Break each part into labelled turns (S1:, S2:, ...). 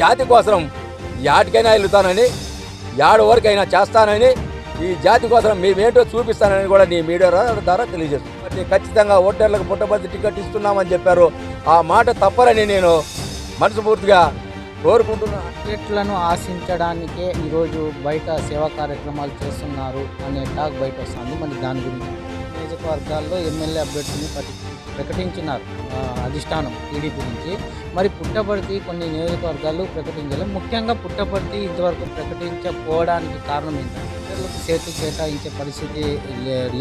S1: జాతి కోసం యాటికైనా వెళ్తానని యాడ వరకైనా చేస్తానని ఈ జాతి కోసం మేమేంటో చూపిస్తానని కూడా నీ మీడియా ద్వారా తెలియజేస్తుంది. ఖచ్చితంగా ఓటర్లకు పుట్టబద్ది టికెట్ ఇస్తున్నామని చెప్పారు. ఆ మాట తప్పరని నేను మనసుపూర్తిగా కోరుకుంటున్నాను
S2: టికెట్లను ఆశించడానికే ఈరోజు బయట సేవా కార్యక్రమాలు చేస్తున్నారు అనే టాక్ బయట వస్తుంది. మరి దాని గురించి. నియోజకవర్గాల్లో ఎమ్మెల్యే అభ్యర్థిని పటి ప్రకటించినారు. అధిష్టానం టీడీపీ నుంచి. మరి పుట్టపర్తి కొన్ని నియోజకవర్గాలు ప్రకటించాలి. ముఖ్యంగా పుట్టపర్తి ఇంతవరకు ప్రకటించకపోవడానికి కారణం ఏంటంటే చేతి కేటాయించే పరిస్థితి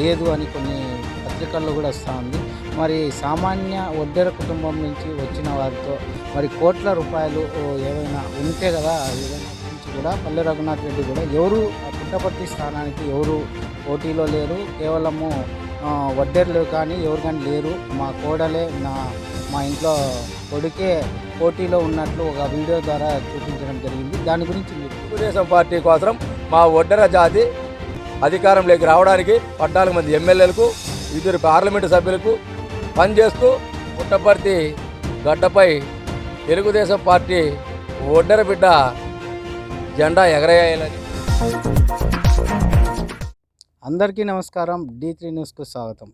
S2: లేదు అని కొన్ని పత్రికల్లో కూడా వస్తూ ఉంది. మరి సామాన్య ఒడ్డెర కుటుంబం నుంచి వచ్చిన వారితో మరి కోట్ల రూపాయలు ఏమైనా ఏవైనా ఉంటే కదా నుంచి కూడా పల్లె రఘునాథ్ రెడ్డి కూడా ఎవరు ఆ పుట్టపర్తి స్థానానికి ఎవరు పోటీలో లేరు. కేవలము వడ్డర్లు కానీ ఎవరు కానీ లేరు. మా కోడలే నా మా ఇంట్లో కొడుకే పోటీలో ఉన్నట్లు ఒక వీడియో ద్వారా చూపించడం జరిగింది. దాని గురించి
S1: తెలుగుదేశం పార్టీ కోసం మా ఒడ్డర జాతి అధికారంలోకి రావడానికి పద్నాలుగు మంది ఎమ్మెల్యేలకు ఇద్దరు పార్లమెంటు సభ్యులకు పనిచేస్తూ పుట్టపర్తి గడ్డపై తెలుగుదేశం పార్టీ ఒడ్డర బిడ్డ జెండా ఎగరేయాలని.
S2: అందరికీ నమస్కారం. డీ త్రీ న్యూస్కు స్వాగతం.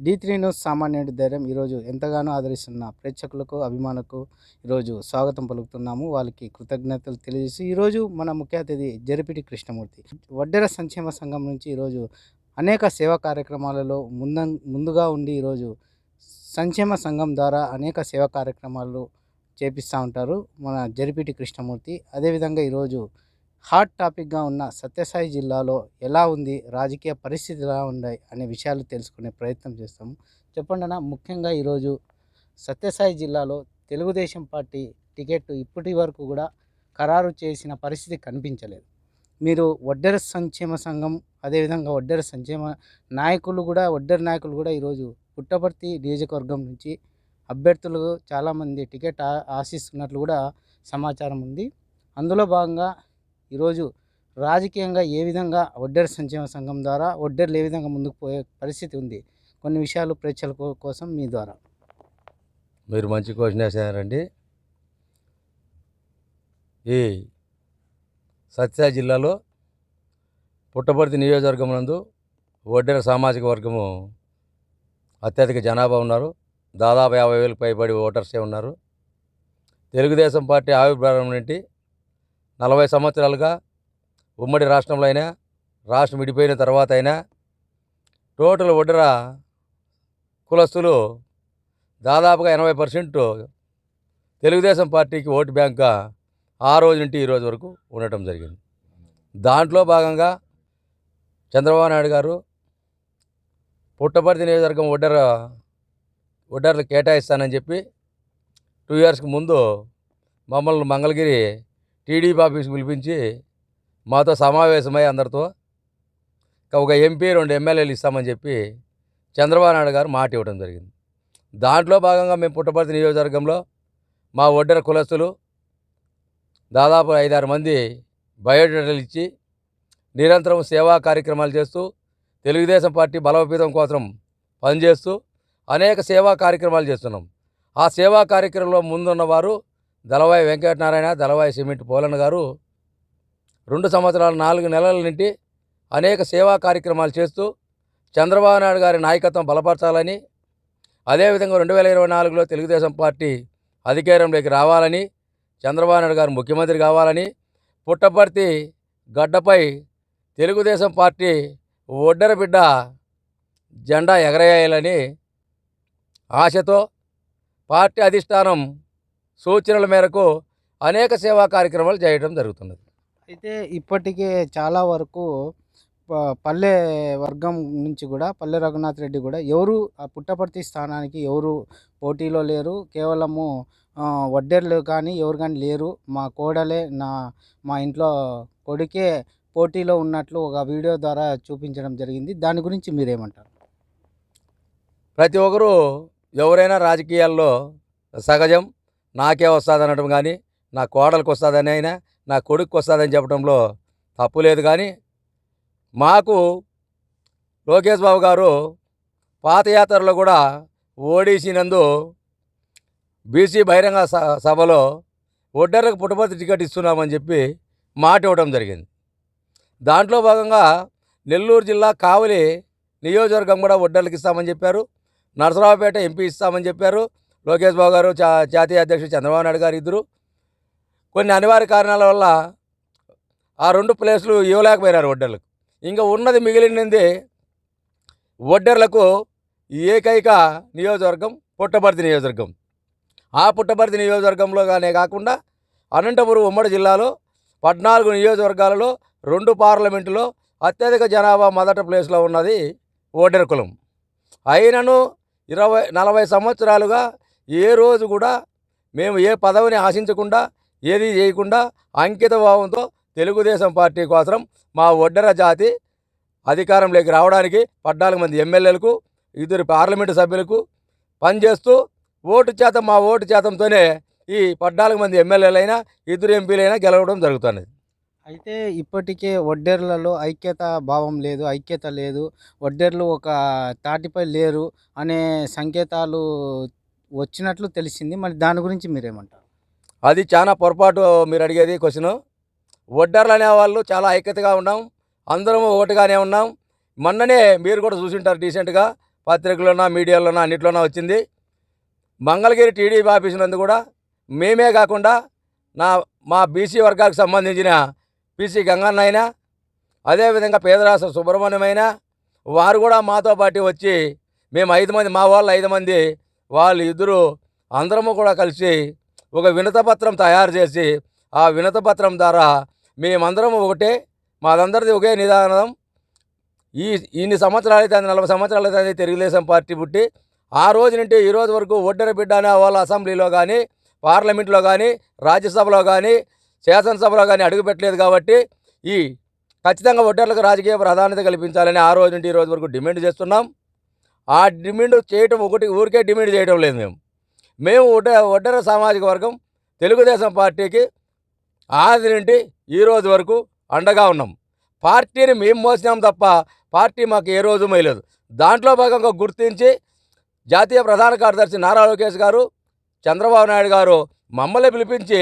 S2: డీ త్రీ న్యూస్ సామాన్యుడి ధైర్యం ఈరోజు ఎంతగానో ఆదరిస్తున్న ప్రేక్షకులకు అభిమానులకు ఈరోజు స్వాగతం పలుకుతున్నాము. వాళ్ళకి కృతజ్ఞతలు తెలియజేసి ఈరోజు మన ముఖ్య అతిథి జరిపిటి కృష్ణమూర్తి. వడ్డెర సంక్షేమ సంఘం నుంచి ఈరోజు అనేక సేవా కార్యక్రమాలలో ముంద ముందుగా ఉండి ఈరోజు సంక్షేమ సంఘం ద్వారా అనేక సేవా కార్యక్రమాలు చేపిస్తూ ఉంటారు మన జరిపిటి కృష్ణమూర్తి. అదేవిధంగా ఈరోజు హాట్ టాపిక్గా ఉన్న సత్యసాయి జిల్లాలో ఎలా ఉంది? రాజకీయ పరిస్థితి ఎలా ఉన్నాయి? అనే విషయాలు తెలుసుకునే ప్రయత్నం చేస్తాము. చెప్పండి అన్న ముఖ్యంగా ఈరోజు సత్యసాయి జిల్లాలో తెలుగుదేశం పార్టీ టికెట్ ఇప్పటి వరకు కూడా ఖరారు చేసిన పరిస్థితి కనిపించలేదు. మీరు వడ్డెర సంక్షేమ సంఘం అదేవిధంగా వడ్డెర సంక్షేమ నాయకులు కూడా వడ్డెర నాయకులు కూడా ఈరోజు పుట్టపర్తి నియోజకవర్గం నుంచి అభ్యర్థులు చాలామంది టికెట్ ఆ- ఆశిస్తున్నట్లు కూడా సమాచారం ఉంది. అందులో భాగంగా ఈరోజు రాజకీయంగా ఏ విధంగా ఒడ్డెర సంక్షేమ సంఘం ద్వారా ఒడ్డెర్లు ఏ విధంగా ముందుకు పోయే పరిస్థితి ఉంది? కొన్ని విషయాలు ప్రేక్షకుల కోసం మీ ద్వారా.
S1: మీరు మంచి క్వశ్చన్ వేసారండి. ఈ సత్యా జిల్లాలో పుట్టపర్తి నియోజకవర్గం నందు ఒడ్డెర సామాజిక వర్గము అత్యధిక జనాభా ఉన్నారు. దాదాపు యాభై వేలకు పైబడి ఓటర్సే ఉన్నారు. తెలుగుదేశం పార్టీ ఆవిర్భావం నుండి నలభై సంవత్సరాలుగా ఉమ్మడి రాష్ట్రంలో అయినా రాష్ట్రం విడిపోయిన తర్వాత అయినా టోటల్ ఒడ్డెర కులస్తులు దాదాపుగా ఎనభై పర్సెంట్ తెలుగుదేశం పార్టీకి ఓటు బ్యాంక్గా ఆ రోజు నుండి ఈ రోజు వరకు ఉండటం జరిగింది. దాంట్లో భాగంగా చంద్రబాబు నాయుడు గారు పుట్టపర్తి నియోజకవర్గం ఒడ్డర ఒడ్డర్లు కేటాయిస్తానని చెప్పి టూ ఇయర్స్కి ముందు మమ్మల్ని మంగళగిరి టీడీపీ ఆఫీస్ పిలిపించి మాతో సమావేశమై అందరితో ఒక ఎంపీ రెండు ఎమ్మెల్యేలు ఇస్తామని చెప్పి చంద్రబాబు నాయుడు గారు మాట ఇవ్వడం జరిగింది. దాంట్లో భాగంగా మేము పుట్టపర్తి నియోజకవర్గంలో మా ఒడ్డర కులస్తులు దాదాపు ఐదారు మంది బయోడేటాలు ఇచ్చి నిరంతరం సేవా కార్యక్రమాలు చేస్తూ తెలుగుదేశం పార్టీ బలోపేతం కోసం పనిచేస్తూ అనేక సేవా కార్యక్రమాలు చేస్తున్నాం. ఆ సేవా కార్యక్రమంలో ముందున్నవారు దళవాయి వెంకటనారాయణ దళవాయి సిమెంట్ పోలన్న గారు రెండు సంవత్సరాల నాలుగు నెలల నుండి అనేక సేవా కార్యక్రమాలు చేస్తూ చంద్రబాబు నాయుడు గారి నాయకత్వం బలపరచాలని అదేవిధంగా రెండు వేల ఇరవై నాలుగులో తెలుగుదేశం పార్టీ అధికారంలోకి రావాలని చంద్రబాబు నాయుడు గారు ముఖ్యమంత్రి కావాలని పుట్టపర్తి గడ్డపై తెలుగుదేశం పార్టీ ఒడ్డర బిడ్డ జెండా ఎగరేయాలని ఆశతో పార్టీ అధిష్టానం సూచనల మేరకు అనేక సేవా కార్యక్రమాలు చేయడం జరుగుతున్నది.
S2: అయితే ఇప్పటికే చాలా వరకు పల్లె వర్గం నుంచి కూడా పల్లె రఘునాథ్ రెడ్డి కూడా ఎవరు ఆ పుట్టపర్తి స్థానానికి ఎవరు పోటీలో లేరు కేవలము వడ్డెర్లు కానీ ఎవరు కానీ లేరు. మా కోడలే నా మా ఇంట్లో కొడుకే పోటీలో ఉన్నట్లు ఒక వీడియో ద్వారా చూపించడం జరిగింది. దాని గురించి మీరేమంటారు?
S1: ప్రతి ఒక్కరూ ఎవరైనా రాజకీయాల్లో సహజం నాకే వస్తుంది అనడం కానీ నా కోడలకు వస్తుందని అయినా నా కొడుకు వస్తుందని చెప్పడంలో తప్పు లేదు కానీ మాకు లోకేష్ బాబు గారు పాదయాత్రలో కూడా ఓడిసినందు బీసీ బహిరంగ స- సభలో ఒడ్డర్లకు పుట్టపర్తి టికెట్ ఇస్తున్నామని చెప్పి మాట ఇవ్వడం జరిగింది. దాంట్లో భాగంగా నెల్లూరు జిల్లా కావలి నియోజకవర్గం కూడా ఒడ్డర్లకు ఇస్తామని చెప్పారు. నరసరావుపేట ఎంపీ ఇస్తామని చెప్పారు. లోకేష్ బాబు గారు జాతీయ అధ్యక్షుడు చంద్రబాబు నాయుడు గారు ఇద్దరు. కొన్ని అనివార్య కారణాల వల్ల ఆ రెండు ప్లేసులు ఇవ్వలేకపోయినారు ఒడ్డర్లకు ఇంకా ఉన్నది మిగిలినది ఒడ్డర్లకు ఏకైక నియోజకవర్గం పుట్టపర్తి నియోజకవర్గం. ఆ పుట్టపర్తి నియోజకవర్గంలోగానే కాకుండా అనంతపురం ఉమ్మడి జిల్లాలో పద్నాలుగు నియోజకవర్గాలలో రెండు పార్లమెంటులో అత్యధిక జనాభా మొదటి ప్లేస్లో ఉన్నది ఓటర్ కులం. అయినను ఇరవై నలభై సంవత్సరాలుగా ఏ రోజు కూడా మేము ఏ పదవిని ఆశించకుండా ఏది చేయకుండా అంకిత భావంతో తెలుగుదేశం పార్టీ కోసం మా ఒడ్డర జాతి అధికారంలోకి రావడానికి పద్నాలుగు మంది ఎమ్మెల్యేలకు ఇద్దరు పార్లమెంటు సభ్యులకు పనిచేస్తూ ఓటు శాతం మా ఓటు శాతంతోనే ఈ పద్నాలుగు మంది ఎమ్మెల్యేలైనా ఇద్దరు ఎంపీలైనా గెలవడం జరుగుతున్నది.
S2: అయితే ఇప్పటికే వడ్డేర్లలో ఐక్యత భావం లేదు ఐక్యత లేదు. వడ్డేర్లు ఒక తాటిపై లేరు అనే సంకేతాలు వచ్చినట్లు తెలిసింది. మరి దాని గురించి మీరేమంటారు?
S1: అది చాలా పొరపాటు మీరు అడిగేది క్వశ్చన్. ఒడ్డర్లు అనేవాళ్ళు చాలా ఐక్యతగా ఉన్నాం. అందరం ఒకటిగానే ఉన్నాం. మొన్ననే మీరు కూడా చూసింటారు రీసెంట్గా. పత్రికలోనా మీడియాలోనా అన్నిట్లోనా వచ్చింది. మంగళగిరి టీడీపీ ఆఫీస్ నందు కూడా మేమే కాకుండా నా మా బీసీ వర్గాలకు సంబంధించిన పీసీ గంగన్న అదేవిధంగా పేదరాస సుబ్రహ్మణ్యం అయినా వారు కూడా మాతో పాటు వచ్చి మేము ఐదు మంది మా వాళ్ళు ఐదు మంది వాళ్ళు ఇద్దరు అందరము కూడా కలిసి ఒక వినతపత్రం తయారు చేసి ఆ వినతపత్రం ద్వారా మేమందరం ఒకటే మాదందరిది ఒకే నిదానం. ఈ ఇన్ని సంవత్సరాలు అయితే నలభై సంవత్సరాలు అయితే తెలుగుదేశం పార్టీ పుట్టి ఆ రోజు నుండి ఈ రోజు వరకు ఒడ్డర బిడ్డ అనే వాళ్ళ అసెంబ్లీలో కానీ పార్లమెంట్లో కానీ రాజ్యసభలో కానీ శాసనసభలో కానీ అడుగుపెట్టలేదు కాబట్టి ఈ ఖచ్చితంగా ఒడ్డర్లకు రాజకీయ ప్రాధాన్యత కల్పించాలని ఆ రోజు నుండి ఈ రోజు వరకు డిమాండ్ చేస్తున్నాం. ఆ డిమాండ్ చేయటం ఒకటి ఊరికే డిమాండ్ చేయడం లేదు మేము. మేము ఒడ్డ ఒడ్డర సామాజిక వర్గం తెలుగుదేశం పార్టీకి ఆది నుండి ఈరోజు వరకు అండగా ఉన్నాం. పార్టీని మేము మోసినాం తప్ప పార్టీ మాకు ఏ రోజు మేయలేదు దాంట్లో భాగంగా గుర్తించి జాతీయ ప్రధాన కార్యదర్శి నారా లోకేష్ గారు చంద్రబాబు నాయుడు గారు మమ్మల్ని పిలిపించి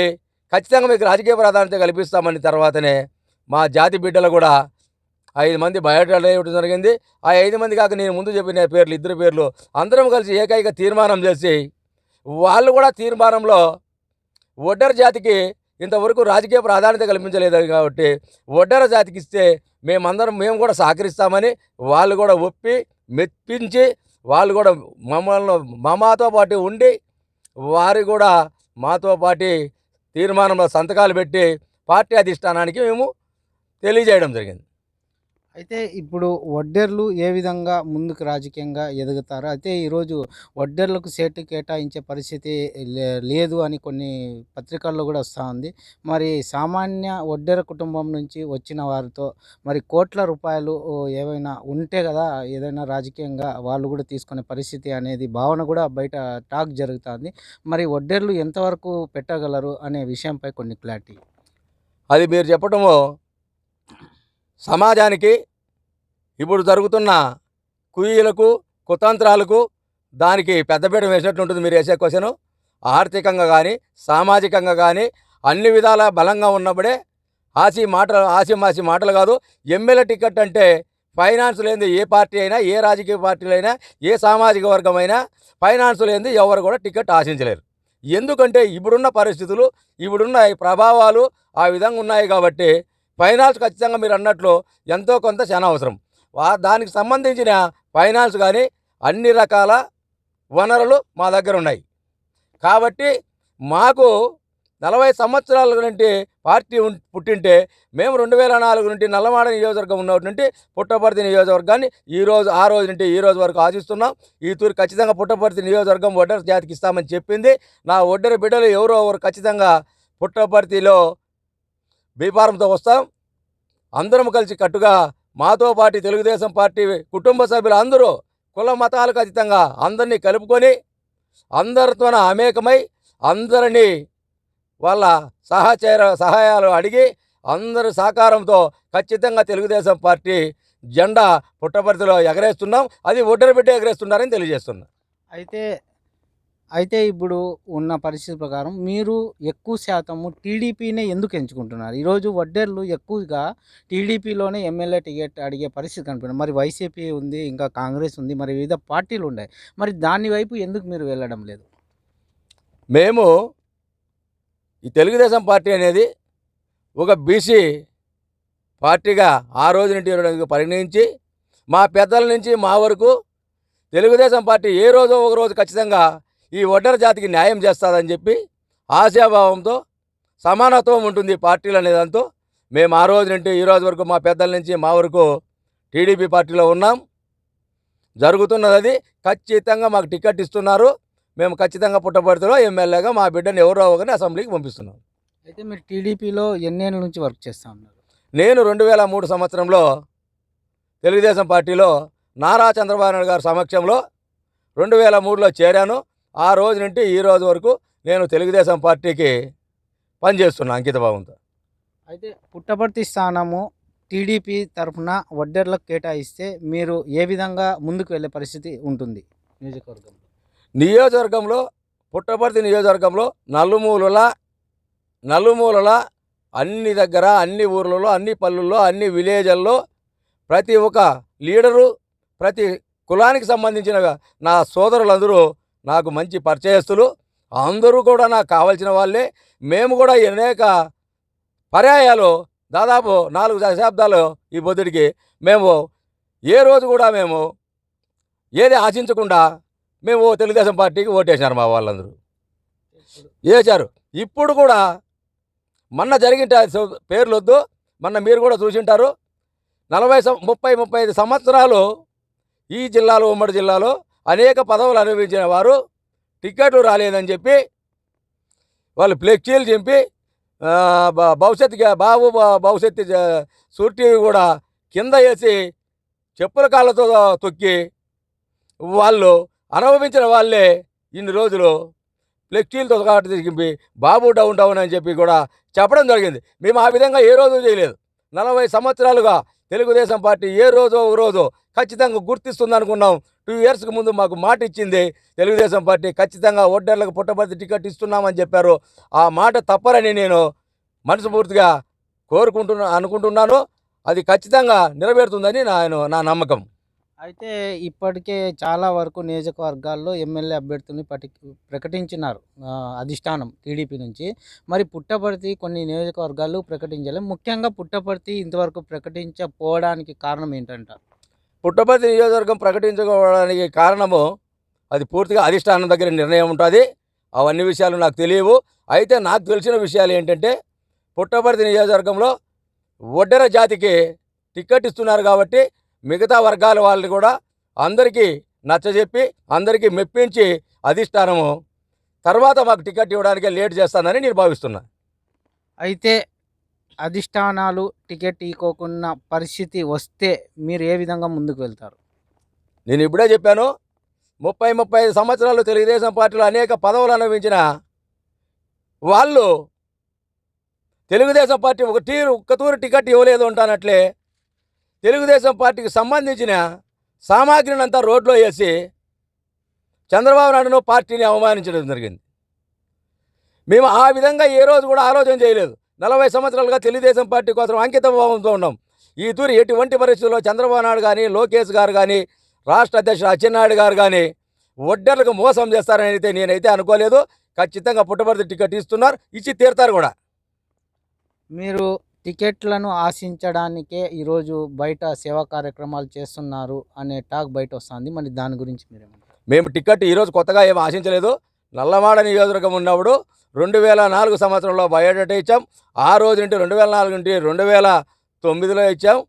S1: ఖచ్చితంగా మీకు రాజకీయ ప్రాధాన్యత కల్పిస్తామని తర్వాతనే మా జాతి బిడ్డలు కూడా ఐదు మంది బయోడేటా ఇవ్వడం జరిగింది. ఆ ఐదు మంది కాక నేను ముందు చెప్పిన పేర్లు ఇద్దరు పేర్లు అందరం కలిసి ఏకైక తీర్మానం చేసి వాళ్ళు కూడా తీర్మానంలో ఒడ్డర్ జాతికి ఇంతవరకు రాజకీయ ప్రాధాన్యత కల్పించలేదు కాబట్టి ఒడ్డర జాతికి ఇస్తే మేమందరం మేము కూడా సహకరిస్తామని వాళ్ళు కూడా ఒప్పి మెప్పించి వాళ్ళు కూడా మమ్మల్ని మాతో పాటు ఉండి వారు కూడా మాతో పాటు తీర్మానంలో సంతకాలు పెట్టి పార్టీ అధిష్టానానికి మేము తెలియజేయడం జరిగింది.
S2: అయితే ఇప్పుడు వడ్డేర్లు ఏ విధంగా ముందుకు రాజకీయంగా ఎదుగుతారు? అయితే ఈరోజు వడ్డెర్లకు సేటు కేటాయించే పరిస్థితి లే- లేదు అని కొన్ని పత్రికల్లో కూడా వస్తూ ఉంది. మరి సామాన్య వడ్డేర కుటుంబం నుంచి వచ్చిన వారితో మరి కోట్ల రూపాయలు ఏవైనా ఉంటే కదా ఏదైనా రాజకీయంగా వాళ్ళు కూడా తీసుకునే పరిస్థితి అనేది భావన కూడా బయట టాక్ జరుగుతుంది. మరి వడ్డెర్లు ఎంతవరకు పెట్టగలరు అనే విషయంపై కొన్ని క్లారిటీ.
S1: అది మీరు చెప్పటము సమాజానికి ఇప్పుడు జరుగుతున్న కుయ్యలకు కుతంత్రాలకు దానికి పెద్దపీట వేసినట్టు ఉంటుంది మీరు వేసే క్వశ్చను. ఆర్థికంగా కానీ సామాజికంగా కానీ అన్ని విధాల బలంగా ఉన్నప్పుడే ఆసి మాటలు ఆసిమాసి మాటలు కాదు. ఎమ్మెల్యే టికెట్ అంటే ఫైనాన్స్ లేని ఏ పార్టీ అయినా ఏ రాజకీయ పార్టీలైనా ఏ సామాజిక వర్గమైనా ఫైనాన్స్ లేని ఎవరు కూడా టికెట్ ఆశించలేరు. ఎందుకంటే ఇప్పుడున్న పరిస్థితులు ఇప్పుడున్న ప్రభావాలు ఆ విధంగా ఉన్నాయి కాబట్టి ఫైనాన్స్ ఖచ్చితంగా మీరు అన్నట్లు ఎంతో కొంత చాలా అవసరం. దానికి సంబంధించిన ఫైనాన్స్ కానీ అన్ని రకాల వనరులు మా దగ్గర ఉన్నాయి. కాబట్టి మాకు నలభై సంవత్సరాల నుండి పార్టీ ఉం- పుట్టింటే మేము రెండు వేల నాలుగు నుండి నల్లమాడ నియోజకవర్గం ఉన్నటి నుండి పుట్టపర్తి నియోజకవర్గాన్ని ఈరోజు ఆ రోజు నుండి ఈ రోజు వరకు ఆశిస్తున్నాం. ఈ తూరు ఖచ్చితంగా పుట్టపర్తి నియోజకవర్గం ఒడ్డర జాతికి ఇస్తామని చెప్పింది. నా ఒడ్డర బిడ్డలు ఎవరో ఎవరు ఖచ్చితంగా పుట్టపర్తిలో బీఫారంతో వస్తాం. అందరం కలిసి కట్టుగా మాతో పాటు తెలుగుదేశం పార్టీ కుటుంబ సభ్యులు అందరూ కుల మతాలకు అతీతంగా అందరినీ కలుపుకొని అందరితోన అమేకమై అందరినీ వాళ్ళ సహచర సహాయాలు అడిగి అందరి సహకారంతో ఖచ్చితంగా తెలుగుదేశం పార్టీ జెండా పుట్టపర్తిలో ఎగరేస్తున్నాం. అది ఒడ్డర పెట్టి ఎగరేస్తున్నారని తెలియజేస్తున్నాం.
S2: అయితే అయితే ఇప్పుడు ఉన్న పరిస్థితి ప్రకారం మీరు ఎక్కువ శాతము టీడీపీనే ఎందుకు ఎంచుకుంటున్నారు? ఈరోజు వడ్డేర్లు ఎక్కువగా టీడీపీలోనే ఎమ్మెల్యే టికెట్ అడిగే పరిస్థితి కనిపిస్తుంది. మరి వైసీపీ ఉంది ఇంకా కాంగ్రెస్ ఉంది మరి వివిధ పార్టీలు ఉన్నాయి. మరి దాని వైపు ఎందుకు మీరు వెళ్ళడం లేదు?
S1: మేము ఈ తెలుగుదేశం పార్టీ అనేది ఒక బీసీ పార్టీగా ఆ రోజు నుండి రోజుకి పరిగణించి మా పెద్దల నుంచి మా వరకు తెలుగుదేశం పార్టీ ఏ రోజో ఒక రోజు ఖచ్చితంగా ఈ ఒడ్డర జాతికి న్యాయం చేస్తుందని చెప్పి ఆశాభావంతో సమానత్వం ఉంటుంది పార్టీలు అనే దాంతో మేము ఆ రోజు నుండి ఈ రోజు వరకు మా పెద్దల నుంచి మా వరకు టీడీపీ పార్టీలో ఉన్నాం. జరుగుతున్నది అది. ఖచ్చితంగా మాకు టికెట్ ఇస్తున్నారు. మేము ఖచ్చితంగా పుట్టపడితేలో ఎమ్మెల్యేగా మా బిడ్డని ఎవరో ఒకరిని అసెంబ్లీకి పంపిస్తున్నాం.
S2: అయితే మీరు టీడీపీలో ఎన్నేళ్ళ నుంచి వర్క్ చేస్తా ఉన్నారు?
S1: నేను రెండు వేల మూడు సంవత్సరంలో తెలుగుదేశం పార్టీలో నారా చంద్రబాబు నాయుడు గారి సమక్షంలో రెండు వేల మూడులో చేరాను. ఆ రోజు నుండి ఈ రోజు వరకు నేను తెలుగుదేశం పార్టీకి పనిచేస్తున్నా అంకితభావంతో
S2: అయితే పుట్టపర్తి స్థానము టీడీపీ తరఫున వడ్డేర్లకు కేటాయిస్తే మీరు ఏ విధంగా ముందుకు వెళ్ళే పరిస్థితి ఉంటుంది? నియోజకవర్గంలో.
S1: నియోజకవర్గంలో పుట్టపర్తి నియోజకవర్గంలో నలుమూలల నలుమూలల అన్ని దగ్గర అన్ని ఊర్లలో అన్ని పల్లెల్లో అన్ని విలేజ్ల్లో ప్రతి ఒక్క లీడరు ప్రతి కులానికి సంబంధించిన నా సోదరులందరూ నాకు మంచి పరిచయస్తులు అందరూ కూడా నాకు కావాల్సిన వాళ్ళే. మేము కూడా అనేక పర్యాయాలు దాదాపు నాలుగు దశాబ్దాలు ఈ బొద్దుడికి. మేము ఏ రోజు కూడా మేము ఏది ఆశించకుండా మేము తెలుగుదేశం పార్టీకి ఓటేసినారు మా వాళ్ళందరూ. వేశారు ఇప్పుడు కూడా మొన్న జరిగిన పేర్లు వద్దు మొన్న మీరు కూడా చూసింటారు. నలభై సం ముప్పై ముప్పై ఐదు సంవత్సరాలు ఈ జిల్లాలో ఉమ్మడి జిల్లాలో అనేక పదవులు అనుభవించిన వారు టికెట్లు రాలేదని చెప్పి వాళ్ళు ఫ్లెక్సీలు చింపి ఆ, భవిష్యత్తుగా బాబు భవిష్యత్తు జ- సూర్టీ కూడా కింద వేసి చెప్పుల కాళ్ళతో తొక్కి వాళ్ళు అనుభవించిన వాళ్ళే ఇన్ని రోజులు ఫ్లెక్సీలతో కాబట్టి తిరిగింపి బాబు డౌన్ డౌన్ అని చెప్పి కూడా చెప్పడం జరిగింది. మేము ఆ విధంగా ఏ రోజు చేయలేదు. నలభై సంవత్సరాలుగా తెలుగుదేశం పార్టీ ఏ రోజు ఒక రోజు ఖచ్చితంగా గుర్తిస్తుంది అనుకున్నాం టూ ఇయర్స్కి ముందు మాకు మాట ఇచ్చింది తెలుగుదేశం పార్టీ ఖచ్చితంగా ఓటర్లకు పుట్టబడి టికెట్ ఇస్తున్నామని చెప్పారు. ఆ మాట తప్పరని నేను మనసుపూర్తిగా కోరుకుంటున్నా అనుకుంటున్నాను. అది ఖచ్చితంగా నెరవేరుతుందని నా నా నమ్మకం.
S2: అయితే ఇప్పటికే చాలా వరకు నియోజకవర్గాల్లో ఎమ్మెల్యే అభ్యర్థుల్ని పటి ప్రకటించినారు అధిష్టానం టీడీపీ నుంచి. మరి పుట్టపర్తి కొన్ని నియోజకవర్గాలు ప్రకటించలేదు ముఖ్యంగా పుట్టపర్తి ఇంతవరకు ప్రకటించకపోవడానికి కారణం ఏంటంటారు?
S1: పుట్టపర్తి నియోజకవర్గం ప్రకటించుకోవడానికి కారణము అది పూర్తిగా అధిష్టానం దగ్గర నిర్ణయం ఉంటుంది. అవన్నీ విషయాలు నాకు తెలియవు. అయితే నాకు తెలిసిన విషయాలు ఏంటంటే పుట్టపర్తి నియోజకవర్గంలో ఒడ్డెర జాతికి టిక్కెట్ ఇస్తున్నారు కాబట్టి మిగతా వర్గాల వాళ్ళని కూడా అందరికీ నచ్చజెప్పి అందరికీ మెప్పించి అధిష్టానము. తర్వాత మాకు టికెట్ ఇవ్వడానికి లేట్ చేస్తానని నేను భావిస్తున్నా.
S2: అయితే అధిష్టానాలు టికెట్ ఇవ్వకున్న పరిస్థితి వస్తే మీరు ఏ విధంగా ముందుకు వెళ్తారు?
S1: నేను ఇప్పుడే చెప్పాను ముప్పై ముప్పై సంవత్సరాలు తెలుగుదేశం పార్టీలో అనేక పదవులు అనుభవించిన వాళ్ళు తెలుగుదేశం పార్టీ ఒక టీ ఒక్కతూరు టికెట్ ఇవ్వలేదు అంటానట్లే తెలుగుదేశం పార్టీకి సంబంధించిన సామాగ్రిని అంతా రోడ్లో వేసి చంద్రబాబు నాయుడును పార్టీని అవమానించడం జరిగింది. మేము ఆ విధంగా ఏ రోజు కూడా ఆలోచన చేయలేదు. నలభై సంవత్సరాలుగా తెలుగుదేశం పార్టీ కోసం అంకిత భావంతో ఉన్నాం. ఈ తూరి ఎటువంటి పరిస్థితుల్లో చంద్రబాబు నాయుడు కానీ లోకేష్ గారు కానీ రాష్ట్ర అధ్యక్షుడు అచ్చెన్నాయుడు గారు కానీ ఒడ్డర్లకు మోసం చేస్తారని అయితే నేనైతే అనుకోలేదు. ఖచ్చితంగా పుట్టబడితే టికెట్ ఇస్తున్నారు. ఇచ్చి తీరుతారు కూడా.
S2: మీరు టికెట్లను ఆశించడానికే ఈరోజు బయట సేవా కార్యక్రమాలు చేస్తున్నారు అనే టాక్ బయట వస్తుంది. మరి దాని గురించి మీరేమంటారు?
S1: మేము టికెట్ ఈరోజు కొత్తగా ఏం ఆశించలేదు. నల్లమాడ నియోజకవర్గం ఉన్నప్పుడు రెండు వేల నాలుగు సంవత్సరంలో బయోడేటా ఇచ్చాం. ఆ రోజు నుండి రెండు వేల నాలుగు నుండి రెండు వేల తొమ్మిదిలో ఇచ్చాం.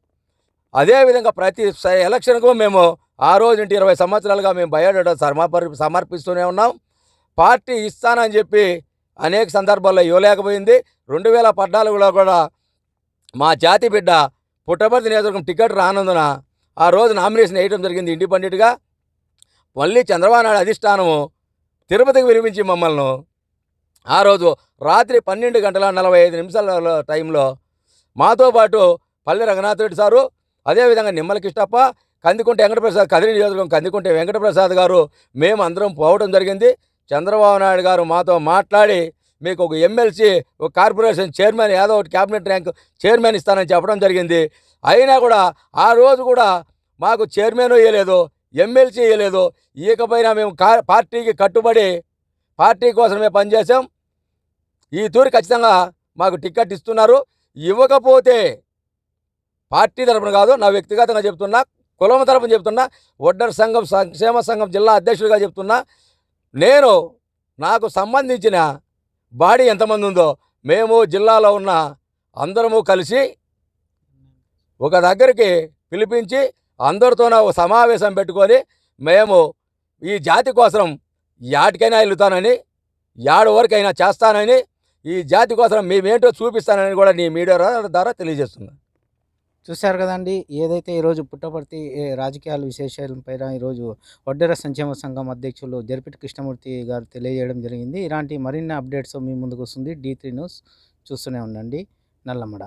S1: అదేవిధంగా ప్రతి స- ఎలక్షన్కు మేము ఆ రోజు నుండి ఇరవై సంవత్సరాలుగా మేము బయోడేటా సమర్ప సమర్పిస్తూనే ఉన్నాం. పార్టీ ఇస్తానని చెప్పి అనేక సందర్భాల్లో ఇవ్వలేకపోయింది. రెండు వేల పద్నాలుగులో కూడా మా జాతి బిడ్డ పుట్టపర్తి నియోజకవర్గం టికెట్ రానందున ఆ రోజు నామినేషన్ వేయడం జరిగింది ఇండిపెండెంట్గా. మళ్ళీ చంద్రబాబు నాయుడు అధిష్టానము తిరుపతికి విరిపించి మమ్మల్ని ఆ రోజు రాత్రి పన్నెండు గంటల నలభై ఐదు నిమిషాల టైంలో మాతో పాటు పల్లె రంగనాథ్ రెడ్డి సారు అదేవిధంగా నిమ్మల కిష్టప్ప కందికుంటే వెంకటప్రసాద్ కదిరి నియోజకవర్గం కందికుంట వెంకటప్రసాద్ గారు మేము అందరం పోవడం జరిగింది. చంద్రబాబు నాయుడు గారు మాతో మాట్లాడి మీకు ఒక ఎమ్మెల్సీ ఒక కార్పొరేషన్ చైర్మన్ ఏదో ఒకటి క్యాబినెట్ ర్యాంక్ చైర్మన్ ఇస్తానని చెప్పడం జరిగింది. అయినా కూడా ఆ రోజు కూడా మాకు చైర్మన్ ఇవ్వలేదు ఎమ్మెల్సీ ఇవ్వలేదు ఇకపైన మేము కా పార్టీకి కట్టుబడి పార్టీ కోసమే పనిచేసాం ఈ తూరి ఖచ్చితంగా మాకు టికెట్ ఇస్తున్నారు. ఇవ్వకపోతే పార్టీ తరపున కాదు నా వ్యక్తిగతంగా చెప్తున్నా కులం తరపున చెప్తున్నా ఒడ్డర్ సంఘం సంక్షేమ సంఘం జిల్లా అధ్యక్షుడిగా చెప్తున్నా నేను నాకు సంబంధించిన బాడీ ఎంతమంది ఉందో మేము జిల్లాలో ఉన్న అందరము కలిసి ఒక దగ్గరికి పిలిపించి అందరితోనే ఒక సమావేశం పెట్టుకొని మేము ఈ జాతి కోసం యాటికైనా వెళ్తానని యాడ వరకైనా చేస్తానని ఈ జాతి కోసం మేమేంటో చూపిస్తానని కూడా నీ మీడియా ద్వారా తెలియజేస్తున్నా
S2: చూశారు కదండి ఏదైతే ఈరోజు పుట్టపర్తి ఏ, రాజకీయాల విశేషాలపైన ఈరోజు వడ్డెర సంక్షేమ సంఘం అధ్యక్షులు జరిపిటి కృష్ణమూర్తి గారు తెలియజేయడం జరిగింది. ఇలాంటి మరిన్ని అప్డేట్స్ మీ ముందుకు వస్తుంది. డీ త్రీ న్యూస్ చూస్తూనే ఉండండి. నల్లమడ.